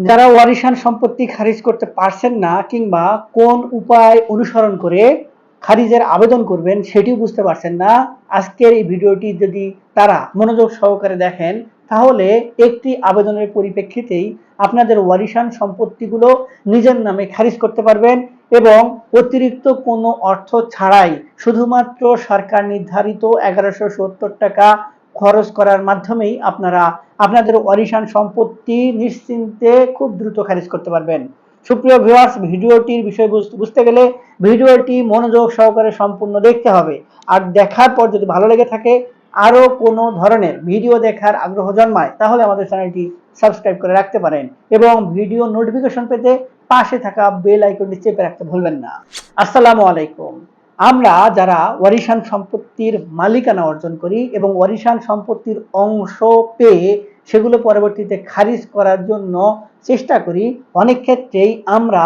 যারা ওয়ারিশান সম্পত্তি খারিজ করতে পারছেন না কিংবা কোন উপায় অনুসরণ করে খারিজের আবেদন করবেন সেটিও বুঝতে পারছেন না। আজকের এই ভিডিওটি যদি তারা মনোযোগ সহকারে দেখেন, তাহলে একটি আবেদনের পরিপ্রেক্ষিতেই আপনাদের ওয়ারিশান সম্পত্তিগুলো নিজের নামে খারিজ করতে পারবেন এবং অতিরিক্ত কোনো অর্থ ছাড়াই শুধুমাত্র সরকার নির্ধারিত এগারোশো সত্তর টাকা খরচ করার মাধ্যমেই আপনারা আপনাদের ওয়ারিশান সম্পত্তি নিশ্চিন্তে খুব দ্রুত খারিজ করতে পারবেন। সুপ্রিয় ভিউয়ার্স ভিডিওটির বিষয়বস্তু বুঝতে গেলে ভিডিওটি মনোযোগ সহকারে সম্পূর্ণ দেখতে হবে। আর দেখার পর যদি ভালো লেগে থাকে, আরও কোনো ধরনের ভিডিও দেখার আগ্রহ জন্মায়, তাহলে আমাদের চ্যানেলটি সাবস্ক্রাইব করে রাখতে পারেন এবং ভিডিও নোটিফিকেশন পেতে পাশে থাকা বেল আইকনটি চেপে রাখতে ভুলবেন না। আসসালামু আলাইকুম। আমরা যারা ওয়ারিশান সম্পত্তির মালিকানা অর্জন করি এবং ওয়ারিশান সম্পত্তির অংশ পেয়ে সেগুলো পরবর্তীতে খারিজ করার জন্য চেষ্টা করি, অনেক ক্ষেত্রেই আমরা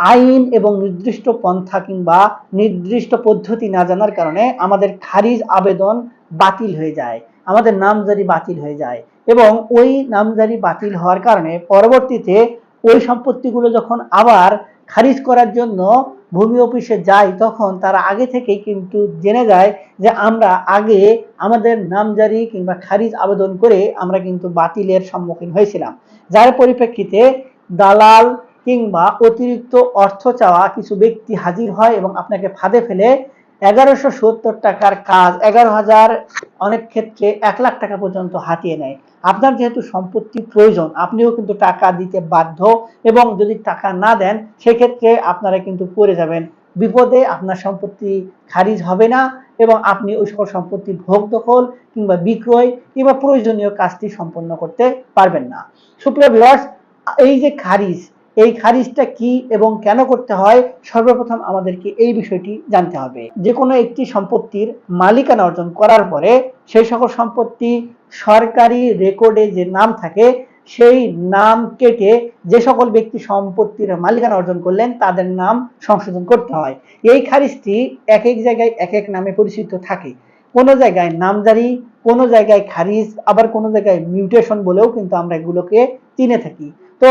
আইন এবং নির্দিষ্ট পন্থা কিংবা নির্দিষ্ট পদ্ধতি না জানার কারণে আমাদের খারিজ আবেদন বাতিল হয়ে যায়, আমাদের নামজারি বাতিল হয়ে যায় এবং ওই নামজারি বাতিল হওয়ার কারণে পরবর্তীতে ওই সম্পত্তিগুলো যখন আবার খারিজ করার জন্য ভূমি অফিসে যাই তখন তারা আগে থেকেই কিন্তু জেনে যায় যে আমরা আগে আমাদের নামজারি কিংবা খারিজ আবেদন করে আমরা কিন্তু বাতিলের সম্মুখীন হয়েছিলাম। যার পরিপ্রেক্ষিতে দালাল কিংবা অতিরিক্ত অর্থ চাওয়া কিছু ব্যক্তি হাজির হয় এবং আপনাকে ফাঁদে ফেলে এগারোশো সত্তর টাকার কাজ, এগারো হাজার অনেক ক্ষেত্রে এক লাখ টাকা পর্যন্ত হাতিয়ে নেয়। আপনার যেহেতু সম্পত্তি প্রয়োজন, আপনিও কিন্তু টাকা দিতে বাধ্য এবং যদি টাকা না দেন, সেক্ষেত্রে আপনারা কিন্তু পড়ে যাবেন। বিপদে আপনার সম্পত্তি খারিজ হবে না এবং আপনি ওই সকল সম্পত্তি ভোগ দখল কিংবা বিক্রয় কিংবা প্রয়োজনীয় কাজটি সম্পন্ন করতে পারবেন না। সুপ্রিয় ভিউয়ার্স এই যে খারিজ এই খারিজটা কি এবং কেন করতে হয়? সর্বপ্রথম আমাদেরকে এই বিষয়টি জানতে হবে। যে কোনো একটি সম্পত্তির মালিকানা অর্জন করার পরে সেই সকল সম্পত্তি সরকারি রেকর্ডে যে নাম থাকে, সেই নাম কেটে যে সকল ব্যক্তি সম্পত্তির মালিকানা অর্জন করলেন, তাদের নাম সংশোধন করতে হয়। এই খারিজটি এক এক জায়গায় এক এক নামে পরিচিত থাকে। কোনো জায়গায় নামজারি, কোনো জায়গায় খারিজ, আবার কোনো জায়গায় মিউটেশন বলেও কিন্তু আমরা এগুলোকে চিনে থাকি। তো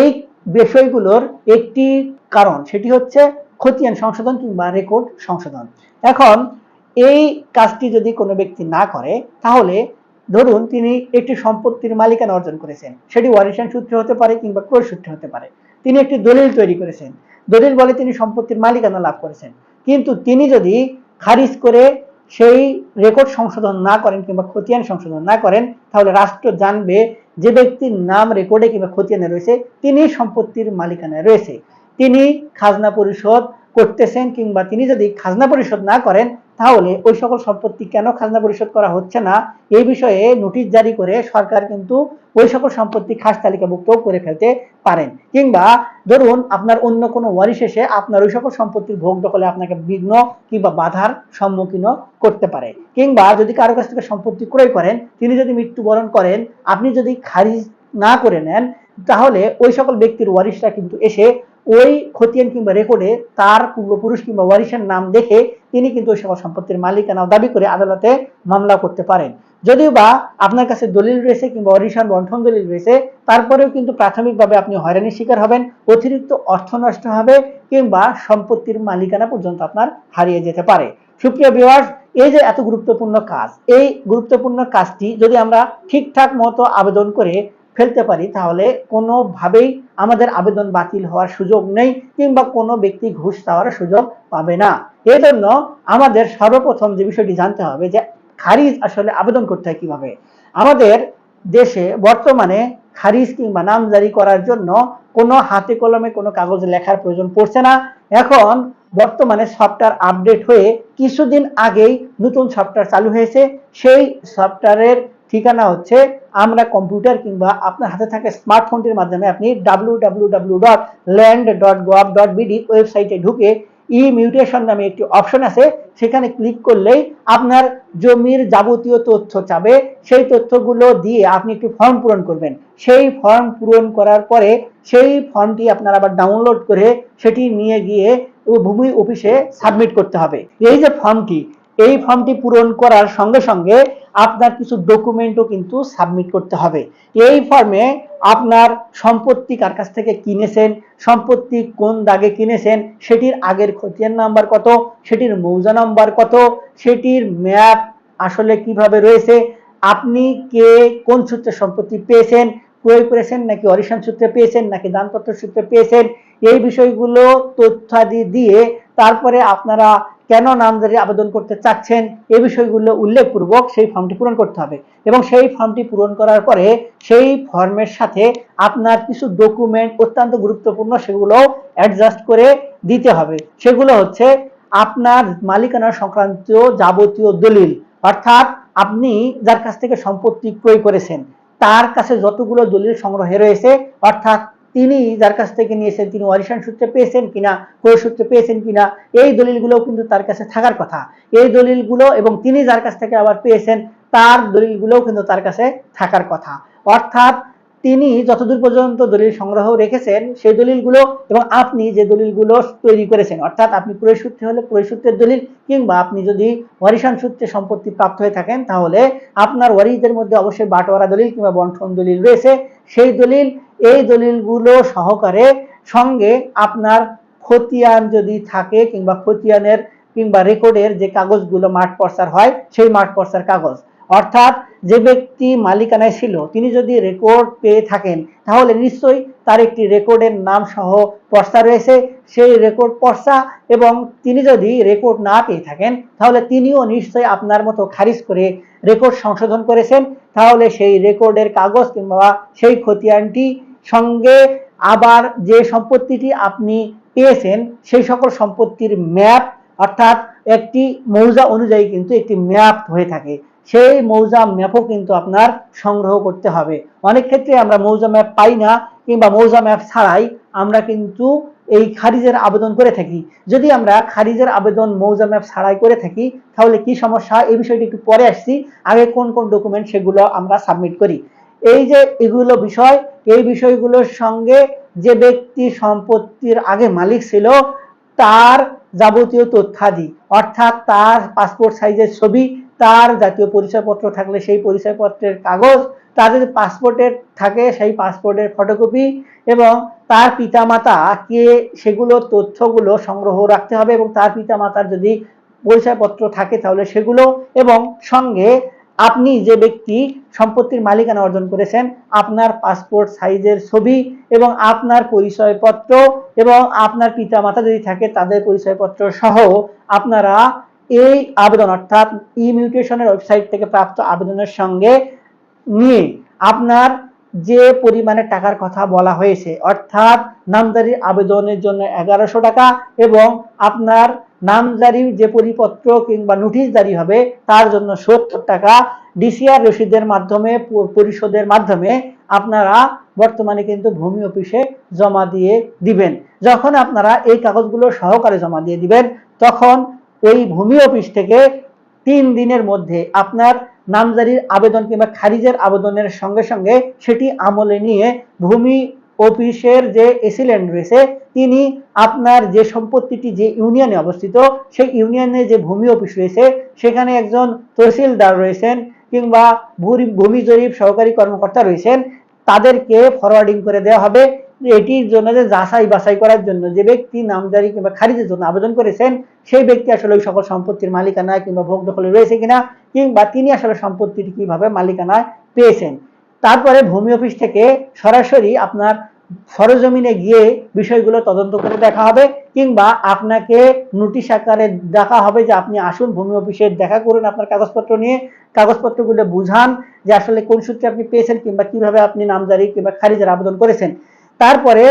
এই বিষয়গুলোর একটি কারণ, সেটি হচ্ছে খতিয়ান সংশোধন কিংবা রেকর্ড সংশোধন। এখন এই কাজটি যদি কোনো ব্যক্তি না করে, তাহলে ধরুন তিনি একটি সম্পত্তির মালিকানা অর্জন করেছেন। সেটি ওয়ারিশান সূত্রে হতে পারে কিংবা ক্রয় সূত্রে হতে পারে। তিনি একটি দলিল তৈরি করেছেন। দলিল বলে তিনি সম্পত্তির মালিকানা লাভ করেছেন। কিন্তু তিনি যদি খারিজ করে সেই রেকর্ড সংশোধন না করেন কিংবা খতিয়ান সংশোধন না করেন, তাহলে রাষ্ট্র জানবে যে ব্যক্তির নাম রেকর্ডে কিংবা খতিয়ানে রয়েছে, তিনি সম্পত্তির মালিকানায় রয়েছে। তিনি খাজনা পরিশোধ করতেছেন কিংবা তিনি যদি খাজনা পরিশোধ না করেন তাহলে ওই সকল সম্পত্তি কেন খাজনা পরিশোধ করা হচ্ছে না? এই বিষয়ে নোটিশ জারি করে সরকার কিন্তু ওই সকল সম্পত্তি খাস তালিকাভুক্ত করে ফেলতে পারেন। কিংবা ধরুন আপনার অন্য কোনো ওয়ারিশ এসে আপনার ওই সকল সম্পত্তির ভোগ দখলে আপনাকে বিঘ্ন কিংবা বাধার সম্মুখীন করতে পারে। কিংবা যদি কারও কাছ থেকে সম্পত্তি ক্রয় করেন, তিনি যদি মৃত্যুবরণ করেন, আপনি যদি খারিজ না করে নেন, তাহলে ওই সকল ব্যক্তির ওয়ারিশরা কিন্তু এসে ওই খতিয়ান কিংবা রেকর্ডে তার পূর্বপুরুষ কিংবা ওয়ারিশের নাম দেখে তিনি কিন্তু ওই সকল সম্পত্তির মালিকানা দাবি করে আদালতে মামলা করতে পারেন। যদিও বা আপনার কাছে দলিল রয়েছে কিংবা ওয়ারিশান বন্ঠন দলিল রয়েছে, তারপরেও কিন্তু প্রাথমিকভাবে আপনি হয়রানির শিকার হবেন, অতিরিক্ত অর্থ নষ্ট হবে কিংবা সম্পত্তির মালিকানা পর্যন্ত আপনার হারিয়ে যেতে পারে। সুপ্রিয় বিভাস এই যে এত গুরুত্বপূর্ণ কাজ, এই গুরুত্বপূর্ণ কাজটি যদি আমরা ঠিকঠাক মতো আবেদন করে ফেলতে পারি, তাহলে কোনোভাবেই আমাদের আবেদন বাতিল হওয়ার সুযোগ নেই কিংবা কোনো ব্যক্তি ঘুষ দেওয়ার সুযোগ পাবে না। এই জন্য আমাদের সর্বপ্রথম যে বিষয়টি জানতে হবে যে খারিজ আসলে আবেদন করতে হয় কীভাবে? আমাদের দেশে বর্তমানে খারিজ কিংবা নামজারি করার জন্য কোনো হাতে কলমে কোনো কাগজ লেখার প্রয়োজন পড়ছে না। এখন বর্তমানে সফটওয়্যার আপডেট হয়ে কিছুদিন আগেই নতুন সফটওয়্যার চালু হয়েছে। সেই সফটওয়্যারের ঠিকানা হচ্ছে আমরা কম্পিউটার কিংবা আপনার হাতে থাকা স্মার্টফোনটির মাধ্যমে আপনি W W W dot land dot gov dot BD ওয়েবসাইটে ঢুকে ই মিউটেশন নামে একটি অপশন আছে, সেখানে ক্লিক করলেই আপনার জমির যাবতীয় তথ্য চাবে। সেই তথ্যগুলো দিয়ে আপনি একটি ফর্ম পূরণ করবেন। সেই ফর্ম পূরণ করার পরে সেই ফর্মটি আপনার আবার ডাউনলোড করে সেটি নিয়ে গিয়ে ভূমি অফিসে সাবমিট করতে হবে। এই যে ফর্মটি এই ফর্মটি পূরণ করার সঙ্গে সঙ্গে আপনার কিছু ডকুমেন্টও কিন্তু সাবমিট করতে হবে। এই ফর্মে আপনার সম্পত্তি কার কাছ থেকে কিনেছেন, সম্পত্তি কোন দাগে কিনেছেন, সেটির আগের খতিয়ান নাম্বার কত, সেটির মৌজা নাম্বার কত, সেটির ম্যাপ আসলে কীভাবে রয়েছে, আপনি কে, কোন সূত্রে সম্পত্তি পেয়েছেন, ক্রয় করেছেন নাকি অরিশান সূত্রে পেয়েছেন নাকি দানপত্র সূত্রে পেয়েছেন, এই বিষয়গুলো তথ্যাদি দিয়ে তারপরে আপনারা কেন নামজারি আবেদন করতে চাচ্ছেন এই বিষয়গুলো উল্লেখপূর্বক সেই ফর্মটি পূরণ করতে হবে। এবং সেই ফর্মটি পূরণ করার পরে সেই ফর্মের সাথে আপনার কিছু ডকুমেন্ট অত্যন্ত গুরুত্বপূর্ণ সেগুলো অ্যাডজাস্ট করে দিতে হবে। সেগুলো হচ্ছে আপনার মালিকানা সংক্রান্ত যাবতীয় দলিল। অর্থাৎ আপনি যার কাছ থেকে সম্পত্তি ক্রয় করেছেন, তার কাছে যতগুলো দলিল সংগ্রহে রয়েছে, অর্থাৎ তিনি যার কাছ থেকে নিয়েছেন, তিনি ওয়ারিশান সূত্রে পেয়েছেন কিনা ক্রয় সূত্রে পেয়েছেন কিনা, এই দলিলগুলো কিন্তু তার কাছে থাকার কথা। এই দলিলগুলো এবং তিনি যার কাছ থেকে আবার পেয়েছেন, তার দলিলগুলোও কিন্তু তার কাছে থাকার কথা। অর্থাৎ তিনি যতদূর পর্যন্ত দলিল সংগ্রহ রেখেছেন, সেই দলিলগুলো এবং আপনি যে দলিলগুলো তৈরি করেছেন, অর্থাৎ আপনি ক্রয় সূত্রে হলে ক্রয় সূত্রের দলিল, কিংবা আপনি যদি ওয়ারিশান সূত্রে সম্পত্তি প্রাপ্ত হয়ে থাকেন, তাহলে আপনার ওয়ারিশদের মধ্যে অবশ্যই বাটোয়ারা দলিল কিংবা বন্টন দলিল রয়েছে। সেই দলিল, এই দলিলগুলো সহকারে সঙ্গে আপনার খতিয়ান যদি থাকে কিংবা খতিয়ানের কিংবা রেকর্ডের যে কাগজগুলো মাঠ পর্সার হয়, সেই মাঠ পর্সার কাগজ। অর্থাৎ যে ব্যক্তি মালিকানায় ছিল, তিনি যদি রেকর্ড পেয়ে থাকেন, তাহলে নিশ্চয়ই তার একটি রেকর্ডের নাম সহ পর্সা রয়েছে। সেই রেকর্ড পর্সা এবং তিনি যদি রেকর্ড না পেয়ে থাকেন, তাহলে তিনিও নিশ্চয়ই আপনার মতো খারিজ করে রেকর্ড সংশোধন করেছেন। তাহলে সেই রেকর্ডের কাগজ কিংবা সেই খতিয়ানটি সঙ্গে আবার যে সম্পত্তিটি আপনি পেয়েছেন, সেই সকল সম্পত্তির ম্যাপ, অর্থাৎ একটি মৌজা অনুযায়ী কিন্তু একটি ম্যাপ হয়ে থাকে। সেই মৌজা ম্যাপও কিন্তু আপনার সংগ্রহ করতে হবে। অনেক ক্ষেত্রে আমরা মৌজা ম্যাপ পাই না, কিংবা মৌজা ম্যাপ ছাড়াই আমরা কিন্তু এই খারিজের আবেদন করে থাকি। যদি আমরা খারিজের আবেদন মৌজা ম্যাপ ছাড়াই করে থাকি, তাহলে কি সমস্যা? এই বিষয়টি একটু পরে আসছি। আগে কোন কোন ডকুমেন্ট সেগুলো আমরা সাবমিট করি। এই যে এগুলো বিষয়, এই বিষয়গুলোর সঙ্গে যে ব্যক্তি সম্পত্তির আগে মালিক ছিল, তার যাবতীয় তথ্যাদি, অর্থাৎ তার পাসপোর্ট সাইজের ছবি তার জাতীয় পরিচয়পত্র থাকলে সেই পরিচয়পত্রের কাগজ, তার যদি পাসপোর্টের থাকে সেই পাসপোর্টের ফটোকপি এবং তার পিতামাতা কে সেগুলো তথ্যগুলো সংগ্রহ রাখতে হবে এবং তার পিতামাতার যদি পরিচয়পত্র থাকে তাহলে সেগুলো এবং সঙ্গে আপনি যে ব্যক্তি সম্পত্তির মালিকানা অর্জন করেছেন, আপনার পাসপোর্ট সাইজের ছবি এবং আপনার পরিচয়পত্র এবং আপনার পিতামাতা যদি থাকে তাদের পরিচয়পত্র সহ আপনারা এই আবেদন, অর্থাৎ ই মিউটেশনের ওয়েবসাইট থেকে প্রাপ্ত আবেদনের সঙ্গে নিয়ে আপনার যে পরিমাণে টাকার কথা বলা হয়েছে, অর্থাৎ নামজারির আবেদনের জন্য এগারোশো টাকা এবং আপনার নামজারির যে পরিপত্র কিংবা নোটিশ জারি হবে, তার জন্য সত্তর টাকা ডিসিআর রসিদের মাধ্যমে পরিশোধের মাধ্যমে আপনারা বর্তমানে কিন্তু ভূমি অফিসে জমা দিয়ে দিবেন। যখন আপনারা এই কাগজগুলো সহকারে জমা দিয়ে দিবেন, তখন ওই ভূমি অফিস থেকে তিন দিনের মধ্যে আপনার নামজারির আবেদন কিংবা খারিজের আবেদনের সঙ্গে সঙ্গে সেটি আমলে নিয়ে ভূমি অফিসের যে এসিলেন্ট রয়েছে, তিনি আপনার যে সম্পত্তিটি যে ইউনিয়নে অবস্থিত, সেই ইউনিয়নে যে ভূমি অফিস রয়েছে, সেখানে একজন তহসিলদার রয়েছেন কিংবা ভূমি জরিপ সহকারী কর্মকর্তা রয়েছেন, তাদেরকে ফরওয়ার্ডিং করে দেওয়া হবে। এটির জন্য যে যাচাই বাছাই করার জন্য যে ব্যক্তি নামজারি কিংবা খারিজের জন্য আবেদন করেছেন, সেই ব্যক্তি আসলে ওই সকল সম্পত্তির মালিকানায় কিংবা ভোগ দখলে রয়েছে কিনা, কিংবা তিনি আসলে সম্পত্তিটি কীভাবে মালিকানায় পেয়েছেন। তারপরে ভূমি অফিস থেকে সরাসরি আপনার সরজমিনে গিয়ে বিষয়গুলো তদন্ত করে দেখা হবে, কিংবা আপনাকে নোটিশ আকারে দেখা হবে যে আপনি আসুন ভূমি অফিসে দেখা করুন আপনার কাগজপত্র নিয়ে, কাগজপত্রগুলো বুঝান যে আসলে কোন সূত্রে আপনি পেয়েছেন কিংবা কীভাবে আপনি নামজারি কিংবা খারিজের আবেদন করেছেন। তারপরে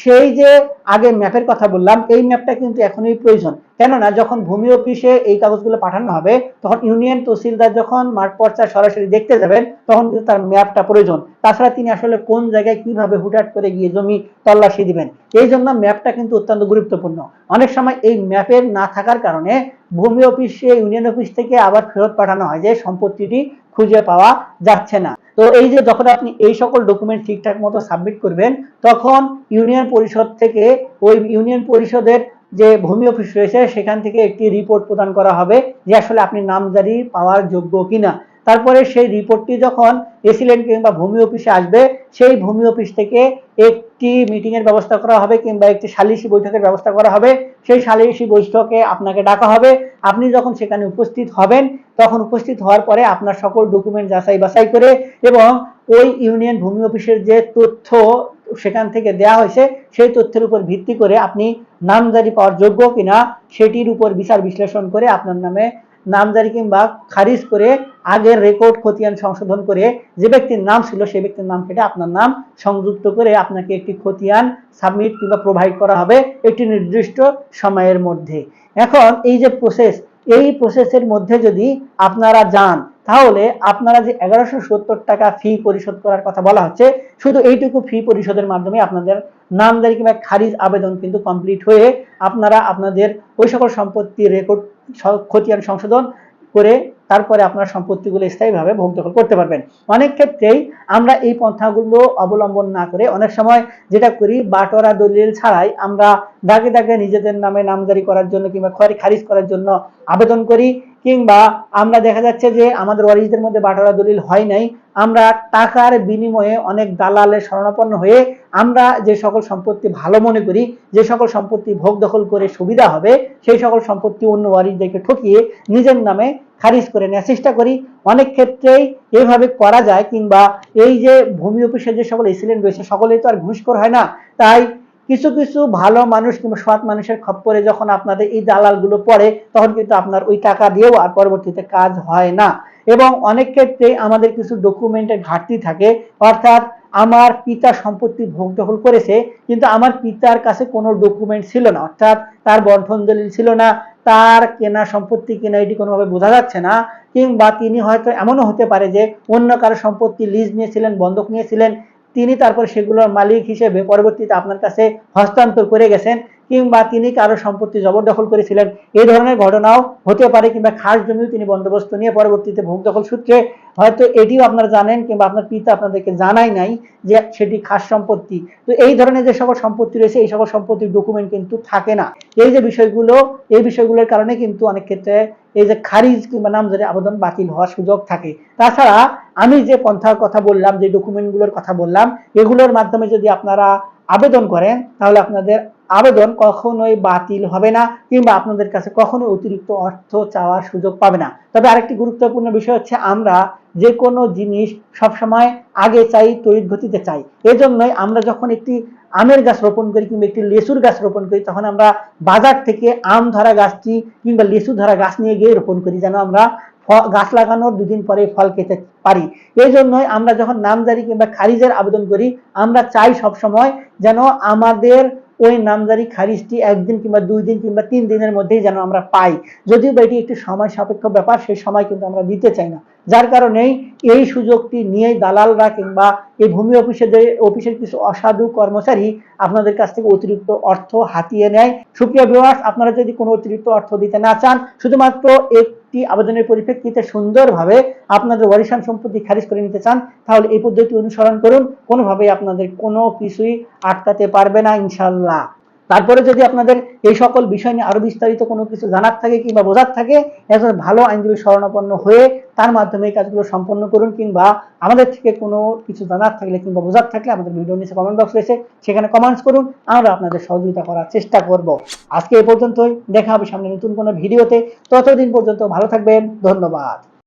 সেই যে আগে ম্যাপের কথা বললাম, এই ম্যাপটা কিন্তু এখনই প্রয়োজন। কেননা যখন ভূমি অফিসে এই কাগজগুলো পাঠানো হবে, তখন ইউনিয়ন তহসিলদার যখন মাঠ পর্চা সরাসরি দেখতে যাবেন, তখন কিন্তু তার ম্যাপটা প্রয়োজন। তাছাড়া তিনি আসলে কোন জায়গায় কীভাবে হুটহাট করে গিয়ে জমি তল্লাশি দিবেন, এই জন্য ম্যাপটা কিন্তু অত্যন্ত গুরুত্বপূর্ণ। অনেক সময় এই ম্যাপের না থাকার কারণে ভূমি অফিসে, ইউনিয়ন অফিস থেকে আবার ফেরত পাঠানো হয় যে সম্পত্তিটি খুঁজে পাওয়া যাচ্ছে না। তো এই যে যখন আপনি এই সকল ডকুমেন্ট ঠিকঠাক মতো সাবমিট করবেন, তখন ইউনিয়ন পরিষদ থেকে ওই ইউনিয়ন পরিষদের যে ভূমি অফিস রয়েছে, সেখান থেকে একটি রিপোর্ট প্রদান করা হবে যে আসলে আপনি নামজারি পাওয়ার যোগ্য কিনা। তারপরে সেই রিপোর্টটি যখন রেসিডেন্ট কিংবা ভূমি অফিসে আসবে, সেই ভূমি অফিস থেকে একটি মিটিং এর ব্যবস্থা করা হবে কিংবা একটি সালিসি বৈঠকের ব্যবস্থা করা হবে। সেই সালিসি বৈঠকে আপনাকে ডাকা হবে। আপনি যখন সেখানে উপস্থিত হবেন, তখন উপস্থিত হওয়ার পরে আপনার সকল ডকুমেন্ট যাচাই বাছাই করে এবং ওই ইউনিয়ন ভূমি অফিসের যে তথ্য সেখান থেকে দেয়া হয়েছে, সেই তথ্যের উপর ভিত্তি করে আপনি নামজারি পাওয়ার যোগ্য কিনা, সেটির উপর বিচার বিশ্লেষণ করে আপনার নামে নামজারি কিংবা খারিজ করে আগের রেকর্ড খতিয়ান সংশোধন করে যে ব্যক্তির নাম ছিল সেই ব্যক্তির নাম কেটে আপনার নাম সংযুক্ত করে আপনাকে একটি খতিয়ান সাবমিট কিংবা প্রোভাইড করা হবে একটি নির্দিষ্ট সময়ের মধ্যে। এখন এই যে প্রসেস এই প্রসেসের মধ্যে যদি আপনারা যান, তাহলে আপনারা যে এগারোশো সত্তর টাকা ফি পরিশোধ করার কথা বলা হচ্ছে, শুধু এইটুকু ফি পরিশোধের মাধ্যমে আপনাদের নামদারি কিংবা খারিজ আবেদন কিন্তু কমপ্লিট হয়ে আপনারা আপনাদের ওই সকল সম্পত্তি রেকর্ড খতিয়ান সংশোধন করে তারপরে আপনার সম্পত্তিগুলো স্থায়ীভাবে ভোগ দখল করতে পারবেন। অনেক ক্ষেত্রেই আমরা এই পন্থাগুলো অবলম্বন না করে অনেক সময় যেটা করি, বাটোয়ারা দলিল ছাড়াই আমরা দাগে দাগে নিজেদের নামে নামজারি করার জন্য কিংবা খয়ারি খারিজ করার জন্য আবেদন করি কিংবা আমরা দেখা যাচ্ছে যে আমাদের ওয়ারিসদের মধ্যে বাটোয়ারা দলিল হয় নাই, আমরা টাকার বিনিময়ে অনেক দালালের শরণাপন্ন হয়ে আমরা যে সকল সম্পত্তি ভালো মনে করি, যে সকল সম্পত্তি ভোগ দখল করে সুবিধা হবে, সেই সকল সম্পত্তি অন্য ওয়ারিসদেরকে ঠকিয়ে নিজের নামে খারিজ করে নেওয়ার চেষ্টা করি। অনেক ক্ষেত্রেই এভাবে করা যায় কিংবা এই যে ভূমি অফিসের যে সকল এসিলেন্ট রয়েছে, সকলেই তো আর ঘুষখোর হয় না। তাই কিছু কিছু ভালো মানুষ কিংবা সৎ মানুষের খপ্পরে যখন আপনাদের এই দালালগুলো পড়ে, তখন কিন্তু আপনার ওই টাকা দিয়েও আর পরবর্তীতে কাজ হয় না। এবং অনেক ক্ষেত্রে আমাদের কিছু ডকুমেন্টের ঘাটতি থাকে, অর্থাৎ আমার পিতা সম্পত্তি ভোগ দখল করেছে, কিন্তু আমার পিতার কাছে কোনো ডকুমেন্ট ছিল না, অর্থাৎ তার বন্ধন দলিল ছিল না, তার কেনা সম্পত্তি কেনা এটি কোনোভাবে বোঝা যাচ্ছে না, কিংবা তিনি হয়তো এমনও হতে পারে যে অন্য কারও সম্পত্তি লিজ নিয়েছিলেন, বন্ধক নিয়েছিলেন, তিনি তারপর সেগুলোর মালিক হিসেবে পরবর্তীতে আপনার কাছে হস্তান্তর করে গেছেন কিংবা তিনি কারও সম্পত্তি জবরদখল করেছিলেন, এই ধরনের ঘটনাও হতে পারে কিংবা খাস জমিও তিনি বন্দোবস্ত নিয়ে পরবর্তীতে ভোগ দখল সূত্রে। হয়তো এটিও আপনারা জানেন কিংবা আপনার পিতা আপনাদেরকে জানাই নাই যে সেটি খাস সম্পত্তি। তো এই ধরনের যে সকল সম্পত্তি রয়েছে, এই সকল সম্পত্তির ডকুমেন্ট কিন্তু থাকে না। এই যে বিষয়গুলো, এই বিষয়গুলোর কারণে কিন্তু অনেক ক্ষেত্রে এই যে খারিজ কিংবা নামজারি আবেদন বাতিল হওয়ার সুযোগ থাকে। তাছাড়া আমি যে পন্থার কথা বললাম, যে ডকুমেন্টগুলোর কথা বললাম, এগুলোর মাধ্যমে যদি আপনারা আবেদন করেন, তাহলে আপনাদের আবেদন কখনোই বাতিল হবে না কিংবা আপনাদের কাছে কখনো অতিরিক্ত অর্থ চাওয়ার সুযোগ পাবে না। তবে আরেকটি গুরুত্বপূর্ণ বিষয় হচ্ছে আমরা যে কোনো জিনিস সবসময় আগে চাই, তড়িৎ গতিতে চাই। এজন্যই আমরা যখন একটি আমের গাছ রোপণ করি কিংবা একটি লেসুর গাছ রোপণ করি, তখন আমরা বাজার থেকে আম ধরা গাছটি কিংবা লেসু ধরা গাছ নিয়ে গিয়ে রোপণ করি যেন আমরা গাছ লাগানোর দুদিন পরে ফল খেতে পারি। এই জন্যই আমরা যখন নামজারি কিংবা খারিজের আবেদন করি, আমরা চাই সব সময় যেন আমাদের ওই নামজারি খারিজটি একদিন কিংবা দুই দিন কিংবা তিন দিনের মধ্যেই যেন আমরা পাই। যদিও বা এটি একটি সময় সাপেক্ষ ব্যাপার, সেই সময় কিন্তু আমরা দিতে চাই না। যার কারণেই এই সুযোগটি নিয়েই দালালরা কিংবা এই ভূমি অফিসে যে অফিসের কিছু অসাধু কর্মচারী আপনাদের কাছ থেকে অতিরিক্ত অর্থ হাতিয়ে নেয়। সুপ্রিয় ভিউয়ার্স আপনারা যদি কোনো অতিরিক্ত অর্থ দিতে না চান, শুধুমাত্র একটি আবেদনের পরিপ্রেক্ষিতে সুন্দরভাবে আপনাদের ওয়ারিশান সম্পত্তি খারিজ করে নিতে চান, তাহলে এই পদ্ধতি অনুসরণ করুন। কোনোভাবেই আপনাদের কোনো কিছুই আটকাতে পারবে না ইনশাল্লাহ তারপরে যদি আপনাদের এই সকল বিষয় নিয়ে আরও বিস্তারিত কোনো কিছু জানার থাকে কিংবা বোঝার থাকে একজন ভালো আইনজীবী শরণাপন্ন হয়ে তার মাধ্যমে এই কাজগুলো সম্পন্ন করুন কিংবা আমাদের থেকে কোনো কিছু জানার থাকলে কিংবা বোঝার থাকলে আমাদের ভিডিও নিচে কমেন্ট বক্স রয়েছে, সেখানে কমেন্টস করুন, আমরা আপনাদের সহযোগিতা করার চেষ্টা করব। আজকে এই পর্যন্তই, দেখা হবে সামনে নতুন কোনো ভিডিওতে, ততদিন পর্যন্ত ভালো থাকবেন, ধন্যবাদ।